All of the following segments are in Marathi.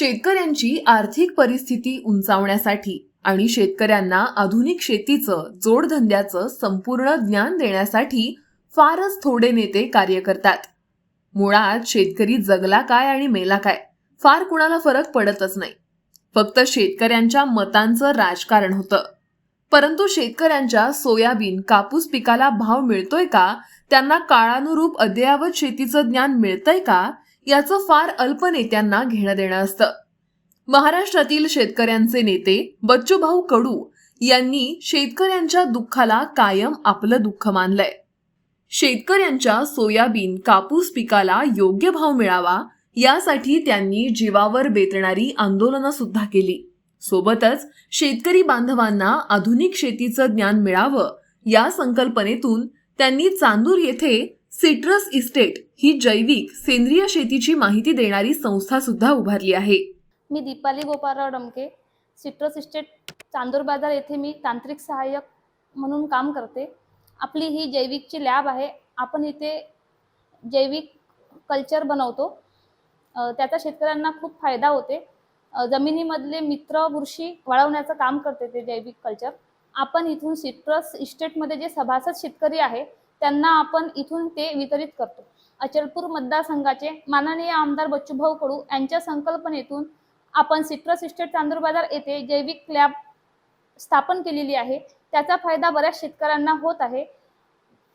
शेतकऱ्यांची आर्थिक परिस्थिती उंचावण्यासाठी आणि शेतकऱ्यांना आधुनिक शेतीचं जोडधंद्याचं संपूर्ण ज्ञान देण्यासाठी फारच थोडे नेते कार्य करतात. मुळात शेतकरी जगला काय आणि मेला काय फार कुणाला फरक पडतच नाही. फक्त शेतकऱ्यांच्या मतांचं राजकारण होतं. परंतु शेतकऱ्यांच्या सोयाबीन कापूस पिकाला भाव मिळतोय का त्यांना काळानुरूप अद्ययावत शेतीचं ज्ञान मिळतंय का याचं फार अल्प नेत्यांना घेणं देणं असतं. महाराष्ट्रातील शेतकऱ्यांचे नेते बच्चूभाऊ कडू यांनी शेतकऱ्यांच्या दुःखाला कायम आपलं दुःख मानलंय. शेतकऱ्यांच्या सोयाबीन कापूस पिकाला योग्य भाव मिळावा यासाठी त्यांनी जीवावर बेतणारी आंदोलनं सुद्धा केली. सोबतच शेतकरी बांधवांना आधुनिक शेतीचं ज्ञान मिळावं या संकल्पनेतून त्यांनी चांदूर येथे सिट्रस इस्टेट ही जैविक सेंद्रिय शेतीची माहिती देणारी संस्था सुद्धा उभारली आहे. मी दीपाली गोपाळराव डमके सिट्रस इस्टेट चांदूर बाजार येथे मी तांत्रिक सहाय्यक म्हणून काम करते. आपली ही जैविकची लॅब आहे. आपण इथे जैविक कल्चर बनवतो. त्याचा शेतकऱ्यांना खूप फायदा होते. जमिनीमधले मित्र बुरशी वाढवण्याचं काम करते ते जैविक कल्चर आपण इथून सिट्रस इस्टेटमध्ये जे सभासद शेतकरी आहे त्यांना आपण इथून ते वितरित करतो. अचलपूर मतदारसंघाचे माननीय आमदार बच्चूभाऊ कडू यांच्या संकल्पनेतून आपण सिट्रस इस्टेट चांदूर बाजार येथे जैविक लॅब स्थापन केलेली आहे. त्याचा फायदा बऱ्याच शेतकऱ्यांना होत आहे.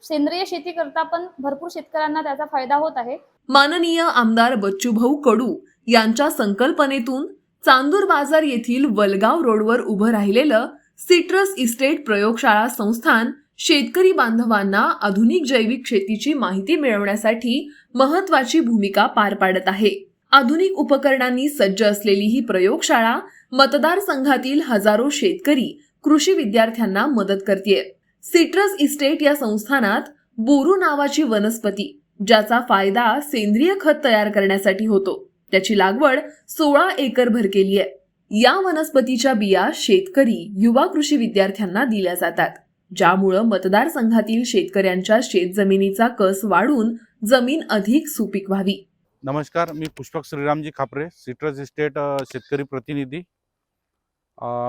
सेंद्रिय शेती करता पण भरपूर शेतकऱ्यांना त्याचा फायदा होत आहे. माननीय आमदार बच्चूभाऊ कडू यांच्या संकल्पनेतून चांदूर बाजार येथील वलगाव रोडवर उभं राहिलेलं सिट्रस इस्टेट प्रयोगशाळा संस्थान शेतकरी बांधवांना आधुनिक जैविक शेतीची माहिती मिळवण्यासाठी महत्वाची भूमिका पार पाडत आहे. आधुनिक उपकरणांनी सज्ज असलेली ही प्रयोगशाळा मतदारसंघातील हजारो शेतकरी कृषी विद्यार्थ्यांना मदत करते सिट्रस इस्टेट या संस्थानात बोरू नावाची वनस्पती ज्याचा फायदा सेंद्रिय खत तयार करण्यासाठी होतो. त्याची लागवड सोळा एकर भर केली आहे या वनस्पतीच्या बिया शेतकरी युवा कृषी विद्यार्थ्यांना दिल्या जातात. ज्यामुळं मतदारसंघातील शेतकऱ्यांच्या शेतजमिनीचा कस वाढून जमीन अधिक सुपीक व्हावी. नमस्कार मी पुष्पक श्रीरामजी खापरे सिट्रस इस्टेट शेतकरी प्रतिनिधी.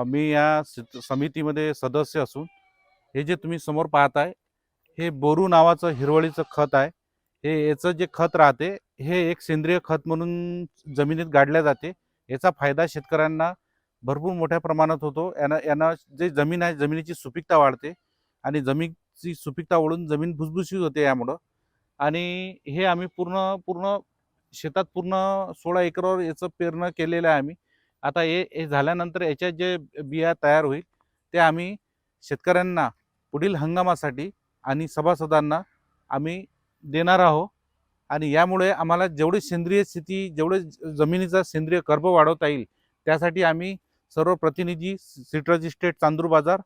मी या समितीमध्ये सदस्य असून हे जे तुम्ही समोर पाहताय हे बोरू नावाचं हिरवळीचं खत आहे. हे याचं जे खत राहते हे एक सेंद्रिय खत म्हणून जमिनीत गाडल्या जाते. याचा फायदा शेतकऱ्यांना भरपूर मोठ्या प्रमाणात होतो. यानं यानं जे जमीन आहे जमिनीची सुपीकता वाढते. आणि जमीनची सुपीकता वाढून जमीन भुसभुशीत होते यामुळं. आणि हे आम्ही पूर्ण पूर्ण शेतात पूर्ण सोळा एकरवर याचं पेरणं केलेलं आहे आम्ही. आता हे हे झाल्यानंतर याच्या जे बिया तयार होईल ते आम्ही शेतकऱ्यांना पुढील हंगामासाठी आणि सभासदांना आम्ही देणार आहोत आणि यामुळे आम्हाला जेवढी सेंद्रिय शेती जेवढे ज- जमिनीचा सेंद्रिय कर्ब वाढवता येईल त्यासाठी आम्ही सर्व प्रतिनिधी सिट्रजिस्टेट चांदूर बाजार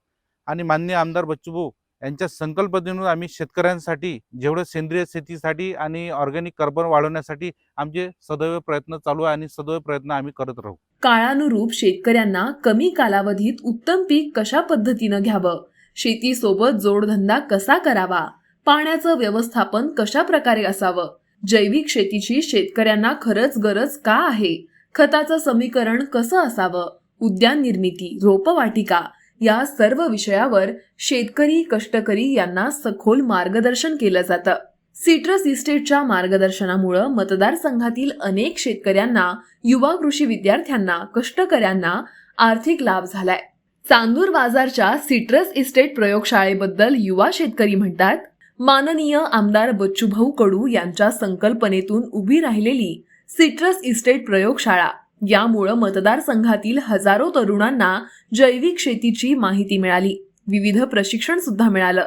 आणि मान्य आमदार बच्चूभाऊ यांच्या संकल्पनेनुसार आम्ही शेतकऱ्यांसाठी जेवढं सेंद्रिय शेतीसाठी आणि ऑर्गॅनिक कार्बन वाढवण्यासाठी आमचे सदैव प्रयत्न चालू आहे आणि सदैव प्रयत्न आम्ही करत राहू. काळानुरूप शेतकऱ्यांना कमी कालावधीत उत्तम पीक कशा पद्धतीनं घ्यावं? शेतीसोबत जोडधंदा कसा करावा? पाण्याचं व्यवस्थापन कशा प्रकारे असावं? जैविक शेतीची शेतकऱ्यांना खरंच गरज का आहे? खताचं समीकरण कसं असावं? उद्यान निर्मिती रोपवाटिका या सर्व विषयावर शेतकरी कष्टकरी यांना सखोल मार्गदर्शन केलं जातं. सिट्रस इस्टेटच्या मार्गदर्शनामुळं मतदारसंघातील अनेक शेतकऱ्यांना युवा कृषी विद्यार्थ्यांना कष्टकऱ्यांना आर्थिक लाभ झालाय. चांदूर बाजारच्या सिट्रस इस्टेट प्रयोगशाळेबद्दल युवा शेतकरी म्हणतात माननीय आमदार बच्चूभाऊ कडू यांच्या संकल्पनेतून उभी राहिलेली सिट्रस इस्टेट प्रयोगशाळा यामुळं मतदारसंघातील हजारो तरुणांना जैविक शेतीची माहिती मिळाली. विविध प्रशिक्षण सुद्धा मिळालं.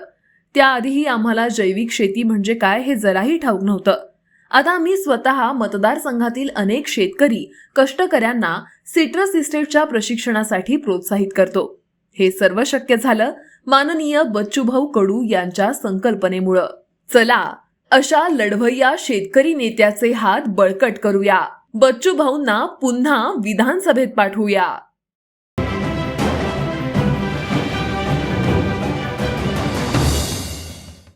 त्याआधीही आम्हाला जैविक शेती म्हणजे काय हे जराही ठाऊक नव्हतं. आता मी स्वतः मतदारसंघातील अनेक शेतकरी कष्टकऱ्यांना सिट्रस इस्टेटच्या प्रशिक्षणासाठी प्रोत्साहित करतो. हे सर्व शक्य झालं माननीय बच्चूभाऊ कडू यांच्या संकल्पनेमुळं. चला अशा लढवय्या शेतकरी नेत्याचे हात बळकट करूया. बच्चूभाऊंना पुन्हा विधानसभेत पाठवूया.